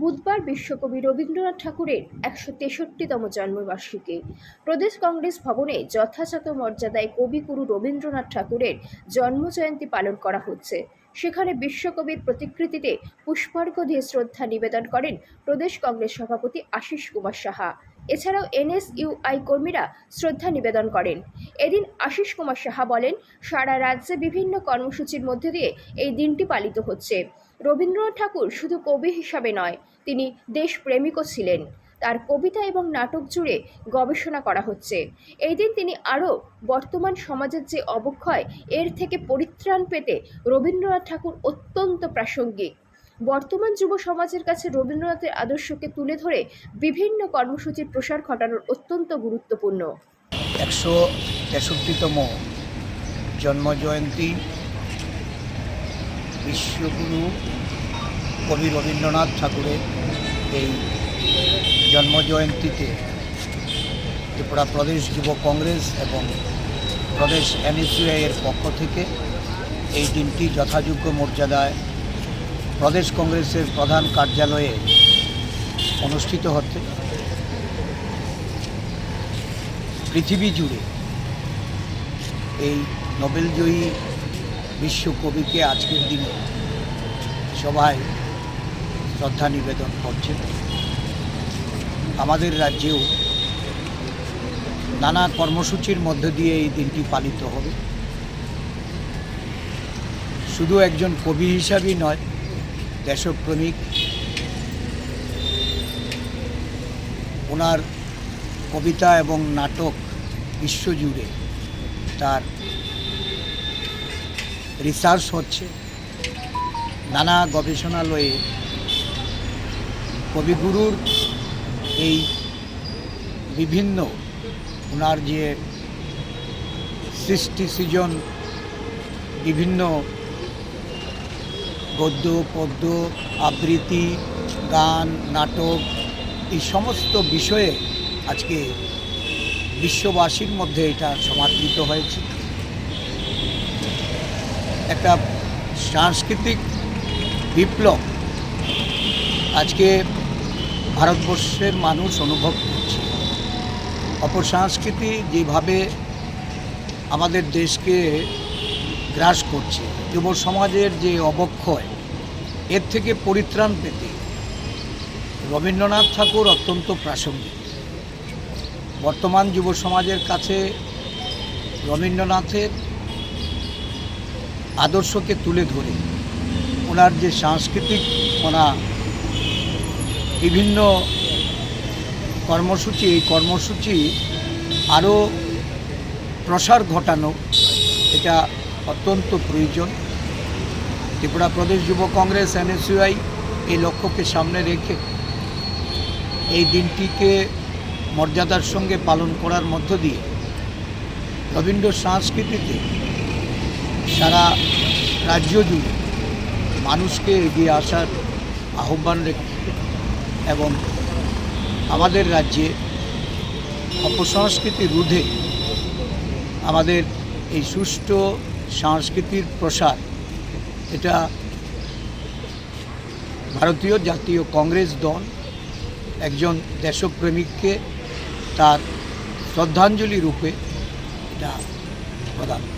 বুধবার বিশ্বকবি রবীন্দ্রনাথ ঠাকুরের একশো তেষট্টিতম জন্মবার্ষিকী। প্রদেশ কংগ্রেস ভবনে যথাযথ মর্যাদায় কবিগুরু রবীন্দ্রনাথ ঠাকুরের জন্মজয়ন্তী পালন করা হচ্ছে। সেখানে বিশ্বকবির প্রতিকৃতিতে পুষ্পার্ঘ দিয়ে শ্রদ্ধা নিবেদন করেন প্রদেশ কংগ্রেস সভাপতি আশিস কুমার সাহা। এছাড়াও এনএসইউআই কর্মীরা শ্রদ্ধা নিবেদন করেন। এদিন আশিস কুমার সাহা বলেন, সারা রাজ্যে বিভিন্ন কর্মসূচির মধ্যে দিয়ে এই দিনটি পালিত হচ্ছে। রবীন্দ্রনাথ ঠাকুর শুধু কবি হিসাবে নয়, তিনি দেশপ্রেমিকও ছিলেন। তার কবিতা এবং নাটক জুড়ে গবেষণা করা হচ্ছে। এই দিন তিনি আরও, বর্তমান সমাজের যে অবক্ষয়, এর থেকে পরিত্রাণ পেতে রবীন্দ্রনাথ ঠাকুর অত্যন্ত প্রাসঙ্গিক। বর্তমান যুব সমাজের কাছে রবীন্দ্রনাথের আদর্শকে তুলে ধরে বিভিন্ন কর্মসূচির প্রসার ঘটানোর অত্যন্ত গুরুত্বপূর্ণ। একশো তেষট্টিতম জন্মজয়ন্তী বিশ্বগুরু কবি রবীন্দ্রনাথ ঠাকুরের এই জন্মজয়ন্তীতে ত্রিপুরা প্রদেশ যুব কংগ্রেস এবং প্রদেশ এনএসইউআই এর পক্ষ থেকে এই দিনটি যথাযোগ্য মর্যাদায় প্রদেশ কংগ্রেসের প্রধান কার্যালয়ে অনুষ্ঠিত হচ্ছে পৃথিবী জুড়ে এই নোবেলজয়ী বিশ্বকবিকে আজকের দিনে সবাই শ্রদ্ধা নিবেদন করছে আমাদের রাজ্যেও নানা কর্মসূচির মধ্য দিয়ে এই দিনটি পালিত হবে। শুধু একজন কবি হিসাবেই নয় দেশপ্রেমিক, ওনার কবিতা এবং নাটক বিশ্বজুড়ে তার রিসার্চ হচ্ছে। নানা গবেষণালয়ে কবিগুরুর এই বিভিন্ন ওনার যে সৃষ্টি সৃজন বিভিন্ন গদ্য, পদ্য, আবৃত্তি, গান, নাটক, এই সমস্ত বিষয়ে আজকে বিশ্ববাসীর মধ্যে এটা সমাদৃত হয়েছে। একটা সাংস্কৃতিক বিপ্লব আজকে ভারতবর্ষের মানুষ অনুভব করছে। অপসংস্কৃতি যেভাবে আমাদের দেশকে গ্রাস করছে। যুব সমাজের যে অবক্ষয়, এর থেকে পরিত্রাণ পেতে রবীন্দ্রনাথ ঠাকুর অত্যন্ত প্রাসঙ্গিক। বর্তমান যুব সমাজের কাছে রবীন্দ্রনাথের আদর্শকে তুলে ধরে ওনার যে সাংস্কৃতিক ওনা বিভিন্ন কর্মসূচি, এই কর্মসূচি আরও প্রসার ঘটানো, এটা অত্যন্ত প্রয়োজন। ত্রিপুরা প্রদেশ যুব কংগ্রেস, এনএসইউআই এই লক্ষ্যকে সামনে রেখে এই দিনটিকে মর্যাদার সঙ্গে পালন করার মধ্য দিয়ে রবীন্দ্র সংস্কৃতিতে সারা রাজ্য জুড়ে মানুষকে এগিয়ে আসার আহ্বান রেখে এবং আমাদের রাজ্যে অপসংস্কৃতি রোধে আমাদের এই সুষ্ঠু সংস্কৃতির প্রসার এটা ভারতীয় জাতীয় কংগ্রেস দল একজন দেশপ্রেমিককে তার শ্রদ্ধাঞ্জলি রূপে এটা প্রদান।